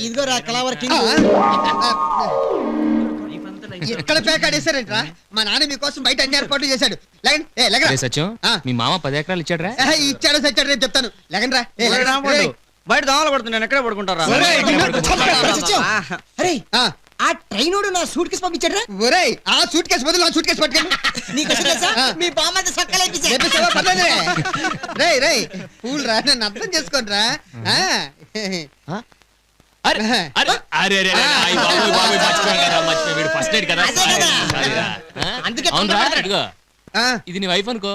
ఇదిగో రా కలవర కింగ్. ఎక్కడ పేకాడేశారంట్రా మా నాన్న మీకోసం బయట అన్ని ఏర్పాట్లు చేశాడు. లేకండి ఏ రే సత్యం. మీ మామ పది ఎకరాలు ఇచ్చాడ్రా. ఏహే, ఇచ్చాడో సచ్చాడో రేపు చెప్తాను. లేకండి రా. ఒరే. బయట దోమలు పడుతుంది నేను ఎక్కడే పడుకుంటారా. అరే ఆ, ట్రైనోడు నా సూట్ కేసు పంపించాడు ఒరేయ్ ఆ సూట్ కేసు బదులు ఆ సూట్ కేసు పట్టుకోండి నీకు. మీ బామ్మది సక్కలు చెప్పేసావా? పర్లేదులే. రేయ్ రేయ్ పూల్ రా నన్ను అర్థం చేసుకోండి రా అరే అరే అరే అరే అరే, అయ్ బాబోయ్, బాబోయ్, మర్చిపోయాను కదా, మర్చిపోయాను. వీడు ఫస్ట్ నైట్ కదా అదే కదా. సారీ రా. ఆ? అందుకే అవునురా తొందరపడ్డాడు. ఇదిగో ఇది నీ వైఫ్ అనుకో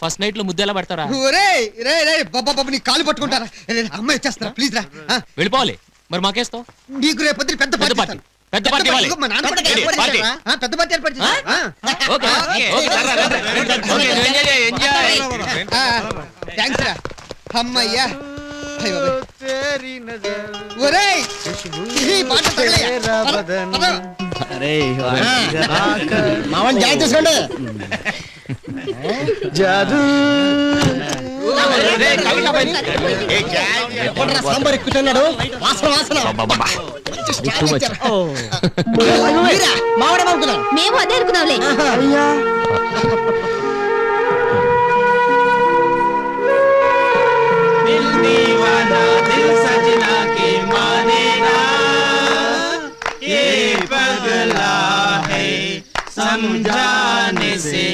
ఫస్ట్ నైట్లో ముద్దు ఎలా పడతారా ఒరేయ్ రే రే బాబా బాబు నీ కాలు పట్టుకుంటారా రే, రే, అమ్మాయి వచ్చేస్తారా ప్లీజ్ రా ఆ, వెళ్ళిపోవాలి మరి మాకేస్తావు నీకు రేపు పెద్ద పెద్ద పార్టీ పార్టీ. ఇస్తాను. పెద్ద పార్టీ ఇవ్వాలి. ఇదిగో మా నాన్న పెద్ద పార్టీ ఏర్పాటు పార్టీ. చేశారా? ఆ, పెద్ద పార్టీ ఏర్పాటు చేశారా? ఆ. ఓకే ఓకే రా, రా, రా, రా. ఓకే నువ్వు ఎంజాయ్ చేయి, ఎంజాయ్ ఆ, థాంక్స్ రా అమ్మయ్యా బాబోయ్. ఒరేయ్! ఈ పాట తగలయ్యా. పద, పద. అరే మామని జాగ్రత్త తీసుకోండి జాదు. ఎప్పుడురా సాంబార్ ఎక్కుతున్నాడు వాసన వాసన. మీరా? మేము అదే అనుకున్నాంలే. మొత్తానికి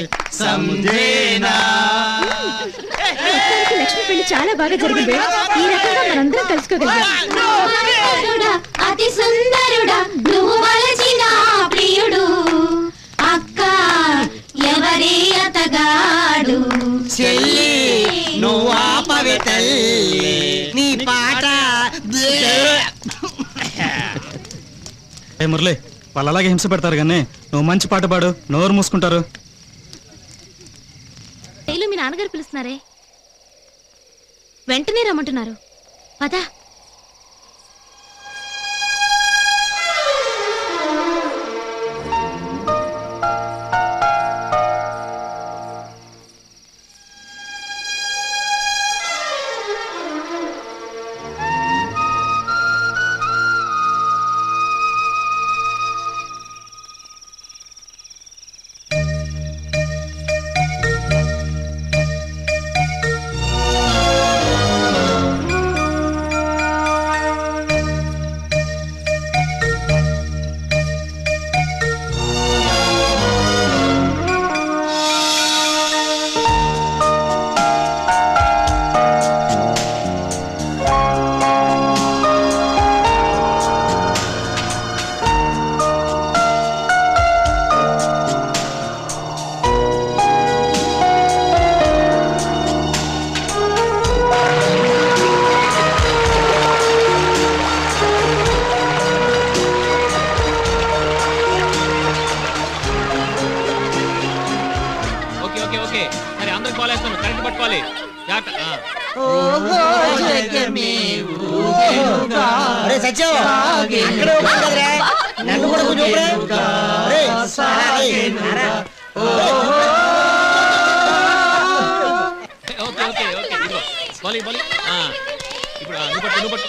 లక్ష్మి పెళ్ళి చాలా బాగా జరిగింది. ఈ రకంగా మనందరం కలుసుకోగలిగాం అతి సుందరుడా నువ్వు వలచిన ప్రియుడు. అక్క ఎవరి అతగాడు? చెల్లి నువ్వు ఆపవే తల్లి. నీ పాట మురళి వాళ్ళు అలాగే హింస పెడతారు కానీ నువ్వు మంచి పాట పాడు నోరు మూసుకుంటారు. మీ నాన్నగారు పిలుస్తున్నారే? వెంటనే రమ్మంటున్నారు. పదా. అరే సత్యం అక్కడే ఉన్నాడు కదరా? నన్ను కూడా కొంచెం ఊపిరే. ఒరేయ్, అరే, అరే. Okay okay okay. ఇదిగో బాలి బాలి. ఆ, ఇప్పుడు ఆ, నువ్వు పట్టు నువ్వు పట్టు.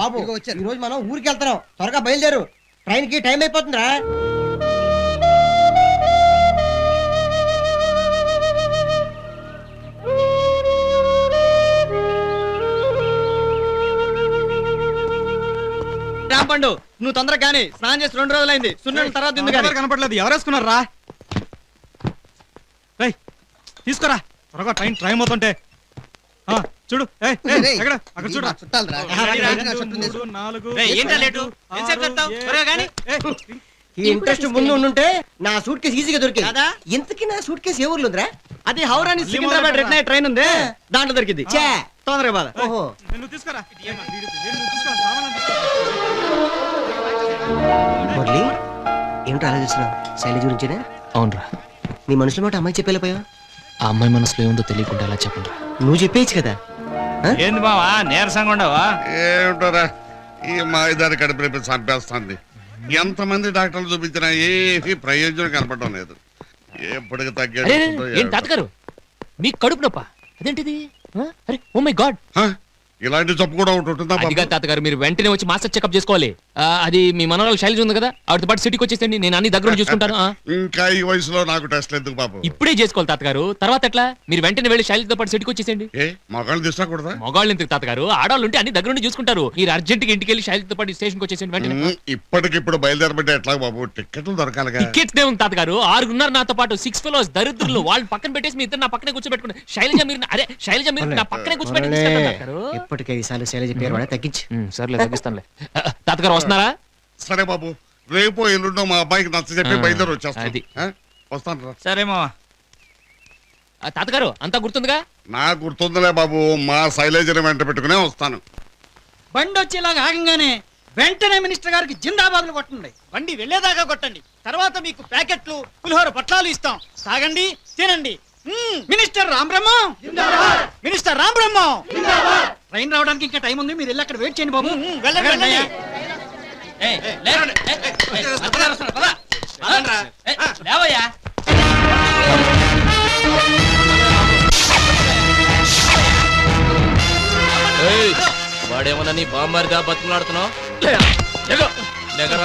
బాబు. ఈ రోజు మనం ఊరికి వెళ్తున్నాం. త్వరగా బయలుదేరు. ట్రైన్కి టైం అయిపోతుందిరా. రాంపండు నువ్వు తొందరగా కానీ స్నానం చేసి రెండు రోజులైంది. సున్నుండల తర్వాత తిందు కానీ ఎవరు కనపడలేదు. ఎవరేసుకున్నారా రేయ్ తీసుకోరా. త్వరగా ట్రైన్ టైం అవుతుంటే చూడు. అక్కడ మూడు, నాలుగు ఈ ఇంట్రెస్ట్ ముందు ఉండుంటే నా సూట్ కేసు ఈజీగా దొరికింది. కాదా? ఇంతకీ నా సూట్ కేసు ఏ ఊర్లో ఉందిరా? అది హౌరాని సికింద్రాబాద్ రిటర్న్ అయ్యే ట్రైన్ ఉంది. దాంట్లో దొరికింది. ఛే. తొందరగా బాధ. ఓహో. నువ్వు తీసుకురా. మురళి ఏంటో ఆలోచిస్తున్నావు? శైలజ గురించేనా? అవునరా. నీ మనసులో మాట అమ్మాయి చెప్పేళ్ళిపోయావు ఆ అమ్మాయి మనసులో ఏముందో తెలియకుండా ఎలా చెప్పండి నువ్వు చెప్పేయచ్చు కదా. ఏంది బావా నీరసంగా ఉండవా? ఏమిటోరా ఈ మాయదారి కడుపు రేపు చంపేస్తుంది. ఎంతమంది డాక్టర్లు చూపించినా ఏమీ ప్రయోజనం కనపడడం లేదు. ఎప్పటికి ఏం తాతగారు? మీ కడుపు నొప్ప? అదేంటిది? ఆ? అరే ఓ మై గాడ్. హ? ఇలాంటి జబ్బు కూడా ఒకటి ఉంటుందా? తాతగారు మీరు వెంటనే వచ్చి మాస్టర్ చెకప్ చేసుకోవాలి. అది మీ మనవరాలు శైలజ ఉంది కదా? ఆవిడతో పాటు సిటీకి వచ్చేసండి నేను అన్ని దగ్గర చూసుకుంటాను. ఇంకా ఈ వయసులో నాకు టెస్ట్ ఎందుకు బాబు? ఇప్పుడే చేసుకోవాలి తాతగారు. తర్వాత ఎట్లా? మీరు వెంటనే వెళ్ళి శైలజతో పాటు సిటీకి వచ్చేసండి ఏ? మగాళ్ళు తీసుకోకూడదా మగాళ్ళు ఎందుకు తాతగారు? ఆడవాళ్ళు ఉంటే అన్ని దగ్గర నుండి చూసుకుంటారు. మీరు అర్జెంట్గా ఇంటికి వెళ్ళి శైలజతో పాటు స్టేషన్కి వచ్చేసండి వెంటనే. ఇప్పటికిప్పుడు బయలుదేరబట్టే ఎట్లా బాబు? టికెట్లు దొరకాలిగా. టికెట్స్ దే ఉంది తాతగారు. ఆరుగున్నారు నాతో పాటు. సిక్స్ ఫెలోస్ దరిద్రులు. వాళ్ళని పక్కన పెట్టేసి మీ ఇద్దరు నా పక్కనే కూర్చోబెట్టుకున్నారు శైలజ మీరు అరే శైలజ మీరు నా పక్కనే కూర్చోబెట్టి ఎప్పటికీ ఈసారి శైలజ పేరు వాడా తగ్గించు. సర్లే తగ్గిస్తానులే. తాతగారు వస్తున్నారా సరే బాబు రేపు ఎల్లుండో మా అబ్బాయికి నచ్చ చెప్పి ఆ, బయలుదేరి వచ్చేస్తాను అది. వస్తాను రా. సరే మావా. ఆ, తాతగారు అంతా గుర్తుందిగా? నా గుర్తుందిలే బాబు మా శైలేజని వెంట పెట్టుకునే వస్తాను. బండి వచ్చేలాగా ఆగంగానే వెంటనే మినిస్టర్ గారికి జిందాబాద్లు కొట్టండి. బండి వెళ్ళేదాకా కొట్టండి. తర్వాత మీకు ప్యాకెట్లు పులిహోర పట్లాలు ఇస్తాం. తాగండి తినండి. మ్మ్. Minister Ram Brahmam minister Ram Brahmam train రావడానికి ఇంకా టైం ఉంది మీరు వెళ్ళి అక్కడ వెయిట్ చేయండి బాబు. వెళ్ళండి వెళ్ళండి. లేవయ్యా. ఏయ్, వాడేమన్నా నీ బామ్మారిదా బతుకులాడుతున్నావు? దగ్గర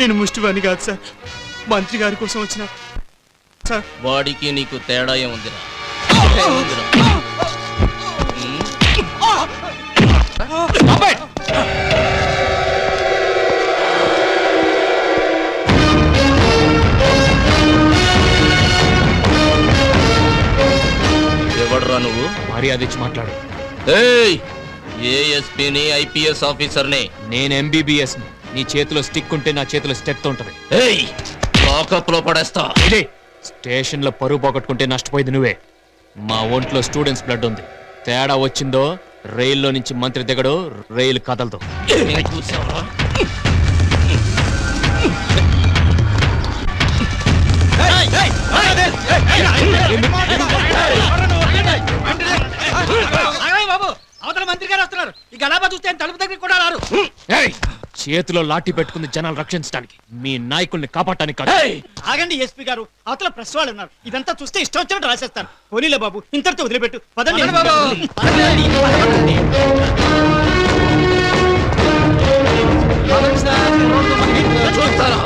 నేను ముష్టివాణి కాదు సార్. మంత్రి గారి కోసం వచ్చిన సార్. వాడికి నీకు తేడా ఏముందిరా? ఏముందిరా? ఉమ్, ఎవడ్రా నువ్వు మర్యాద ఇచ్చి మాట్లాడు ఏయ్ ఏఎస్పీని ఐపీఎస్ ఆఫీసర్ని నేను ఎంబీబీఎస్ నీ చేతిలో స్టిక్ ఉంటే నా చేతిలో స్టెత్ ఉంటది ఏయ్ లాకప్లో పడేస్తా ఇది స్టేషన్లో పరువు పోగొట్టుకుంటే నష్టపోయింది నువ్వే మా ఒంట్లో స్టూడెంట్స్ బ్లడ్ ఉంది తేడా వచ్చిందో రైల్లో నుంచి మంత్రి దిగడు రైలు కదలదు చూసావా బాబు అవతల మంత్రి గారు వస్తున్నారు. దగ్గర కూడా చేతిలో లాఠీ పెట్టుకుని జనాలు రక్షించడానికి. మీ నాయకుల్ని కాపాడటానికి కాదు. ఆగండి ఎస్పీ గారు. అవతల ప్రెస్ వాళ్ళు ఉన్నారు. ఇదంతా చూస్తే ఇష్టం వచ్చినట్టు రాసేస్తారు పోనీలే బాబు ఇంతటితో వదిలిపెట్టు. పదండి. చూస్తారా?